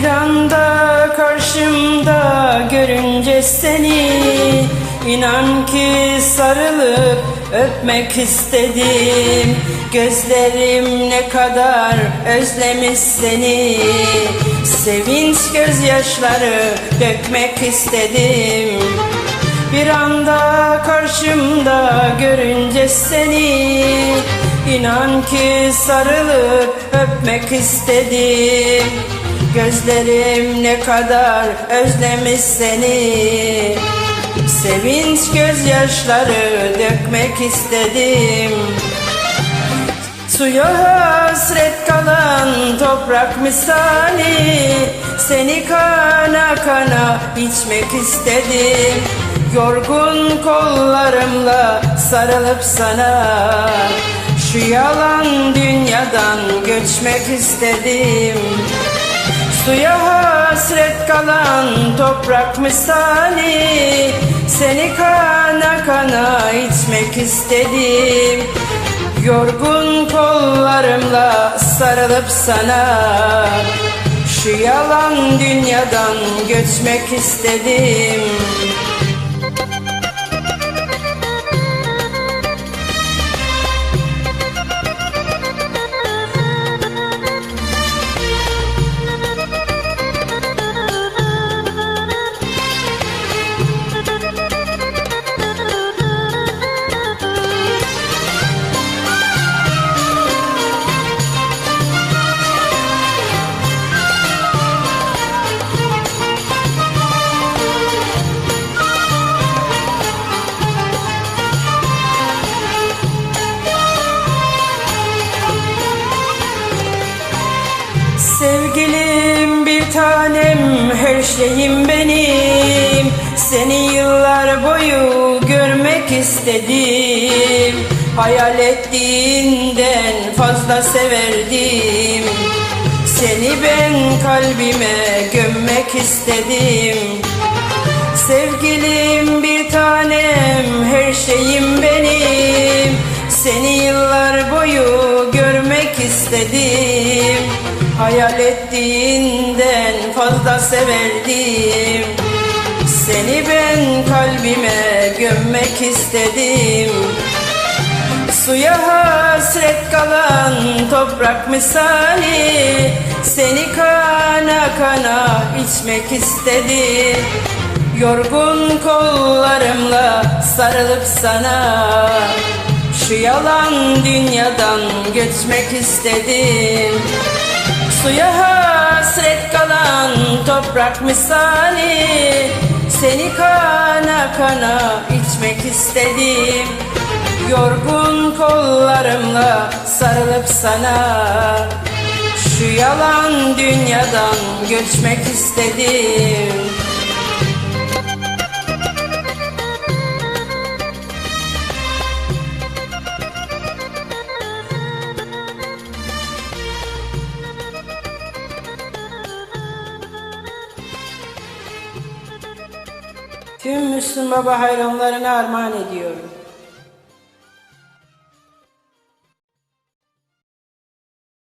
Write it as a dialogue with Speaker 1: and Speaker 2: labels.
Speaker 1: Bir anda karşımda görünce seni inan ki sarılıp öpmek istedim. Gözlerim ne kadar özlemiş seni. Sevinç gözyaşları dökmek istedim. Bir anda karşımda görünce seni İnan ki sarılıp öpmek istedim Gözlerim ne kadar özlemiş seni. Sevinç gözyaşları dökmek istedim. Suya hasret kalan toprak misali. Seni kana kana içmek istedim. Yorgun kollarımla sarılıp sana Şu yalan dünyadan göçmek istedim Suya hasret kalan toprak misali Seni kana kana içmek istedim. Yorgun kollarımla sarılıp sana Şu yalan dünyadan göçmek istedim tanem her şeyim benim. Seni yıllar boyu görmek istedim. Hayal ettiğinden fazla severdim. Seni ben kalbime gömmek istedim. Sevgilim bir tanem her şeyim benim. Seni yıllar boyu görmek istedim. Hayal ettiğinden fazla severdim. Seni ben kalbime gömmek istedim. Suya hasret kalan toprak misali Seni kana kana içmek istedim Yorgun kollarımla sarılıp sana Şu yalan dünyadan göçmek istedim. Suya hasret toprak misali. Seni kana kana içmek istedim. Yorgun kollarımla sarılıp sana Şu yalan dünyadan göçmek istedim Tüm Müslüm Baba hayranlarına armağan ediyorum.